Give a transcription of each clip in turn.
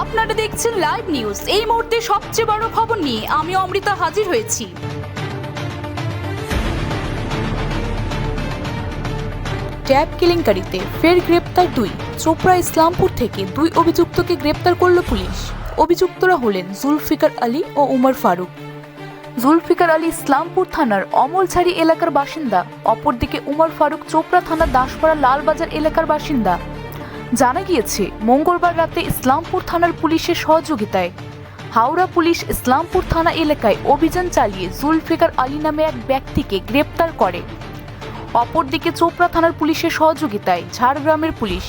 আপনারা দেখছেন live news এই মুহূর্তে সবচেয়ে বড় খবর নিয়ে আমি অমৃতা হাজির হয়েছি। ট্যাব কেলেঙ্কারিতে ফের গ্রেপ্তার দুই। চোপড়া ইসলামপুর থেকে দুই অভিযুক্তকে গ্রেপ্তার করল পুলিশ। অভিযুক্তরা হলেন জুলফিকার আলী ও উমর ফারুক। জুলফিকার আলী ইসলামপুর থানার অমলঝাড়ি এলাকার বাসিন্দা। অপরদিকে উমর ফারুক চোপড়া থানার দাসপাড়া লালবাজার এলাকার বাসিন্দা। জানা গিয়েছে, মঙ্গলবার রাতে ইসলামপুর থানার পুলিশের সহযোগিতায় হাওড়া পুলিশ ইসলামপুর থানা এলাকায় অভিযান চালিয়ে জুলফিকার আলী নামে এক ব্যক্তিকে গ্রেপ্তার করে। অপরদিকে চোপড়া থানার পুলিশের সহযোগিতায় ঝাড়গ্রামের পুলিশ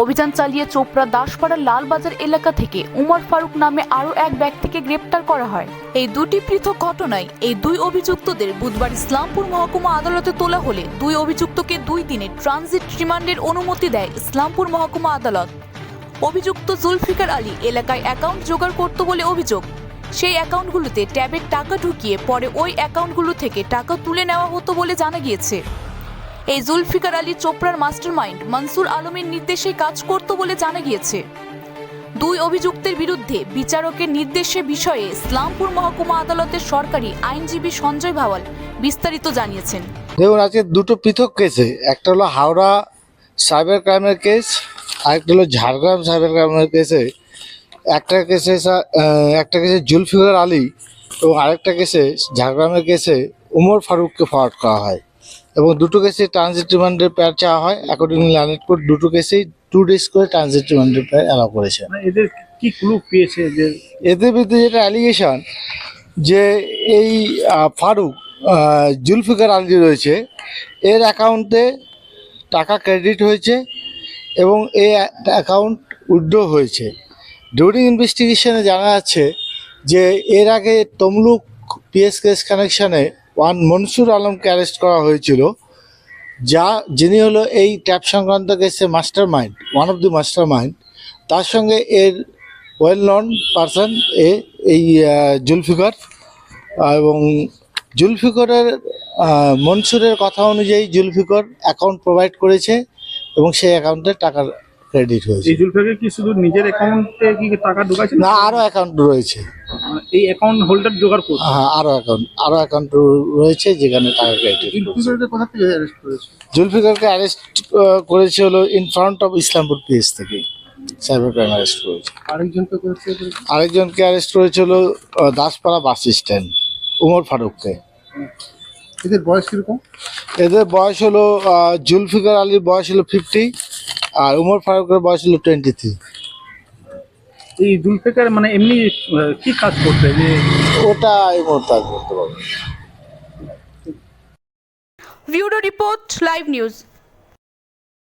অভিযান চালিয়ে চোপড়া দাসপাড়ার লালবাজার এলাকা থেকে উমর ফারুক নামে আরও এক ব্যক্তিকে গ্রেপ্তার করা হয়। এই দুটি পৃথক ঘটনায় এই দুই অভিযুক্তদের বুধবার ইসলামপুর মহকুমা আদালতে তোলা হলে দুই অভিযুক্তকে দুই দিনের ট্রানজিট রিমান্ডের অনুমতি দেয় ইসলামপুর মহকুমা আদালত। অভিযুক্ত জুলফিকার আলী এলাকায় অ্যাকাউন্ট জোগাড় করত বলে অভিযোগ। সেই অ্যাকাউন্টগুলোতে ট্যাবের টাকা ঢুকিয়ে পরে ওই অ্যাকাউন্টগুলো থেকে টাকা তুলে নেওয়া হতো বলে জানা গিয়েছে। এই জুলফিকার আলী চোপড়ার মাস্টারমাইন্ড মনসুর আলমের নির্দেশে কাজ করত বলে জানা গিয়েছে। দুই অভিযুক্তের বিরুদ্ধে বিচারকের নির্দেশে বিষয়ে ইসলামপুর মহকুমা আদালতের সরকারি আইনজীবী সঞ্জয় ভাওয়াল বিস্তারিত জানিয়েছেন। দেখুন, আজকে দুটো পৃথক কেসে, একটা হলো হাওড়া সাইবার ক্রাইমের কেস, আরেকটা হলো ঝাড়গ্রাম সাইবার ক্রাইমের কেসে। একটা কেসে একটা কেসে জুলফিকার আলী এবং আরেকটা কেসে ঝাড়গ্রামের কেসে উমর ফারুককে ফরওয়ার্ড করা হয়। এবং দুটো কেসে ট্রানজিট রিমান্ডের প্যার চাওয়া হয়। অ্যাকর্ডিংলি ল্যান্ডেড কোর্ট দুটো কেসেই টু ডেজ করে ট্রানজিট রিমান্ডের প্যার অ্যালাউ করেছে। মানে এদের কি ক্লু পেয়েছে যে এদের বিরুদ্ধে যেটা অ্যালিগেশন যে এই ফারুক জুলফিকার আলী রয়েছে। এর অ্যাকাউন্টে টাকা ক্রেডিট হয়েছে এবং এই অ্যাকাউন্ট উইথড্র হয়েছে। ডিউরিং ইনভেস্টিগেশনে জানা যাচ্ছে যে এর আগে তমলুক পিএস কেস কানেকশনে ওয়ান মনসুর আলমকে অ্যারেস্ট করা হয়েছিল, যা যিনি হলো এই ট্যাপ সংক্রান্ত কেসে master mind one of the master mind তার সঙ্গে এর ওয়েল নন পারসন এ এই জুলফিকার এবং জুলফিকরের মনসুরের কথা অনুযায়ী জুলফিকর অ্যাকাউন্ট প্রোভাইড করেছে এবং সেই অ্যাকাউন্টে টাকা ক্রেডিট হয়েছে। এই জুলফাকে কি শুধু নিজের অ্যাকাউন্টে কি টাকা ঢোকাচ্ছে না আরও অ্যাকাউন্ট রয়েছে। মানে এই অ্যাকাউন্ট হোল্ডার জোগাড় করছে? হ্যাঁ আরও অ্যাকাউন্ট আরও অ্যাকাউন্ট রয়েছে যেখানে টাকা ক্রেডিট জুলফিকারকে কোথা থেকে অ্যারেস্ট করেছে? জুলফিকারকে অ্যারেস্ট করেছে হলো in front of Islampur PS থেকে। সাইবার ক্রাইম অ্যারেস্ট করেছে। আরেকজনকে করেছে আরেকজনকে অ্যারেস্ট করেছে হলো দাসপাড়া বাস স্ট্যান্ড উমর ফারুককে। এদের বয়স কীরকম? এদের বয়স হলো জুলফিকার আলীর বয়স হলো ফিফটি আর উমর ফারুকের বয়স হলো টোয়েন্টি থ্রি এই জুলফিকার মানে এমনি কি কাজ করতে যে ওটা এই মুহূর্তে করতে পারবে না। Bureau report live news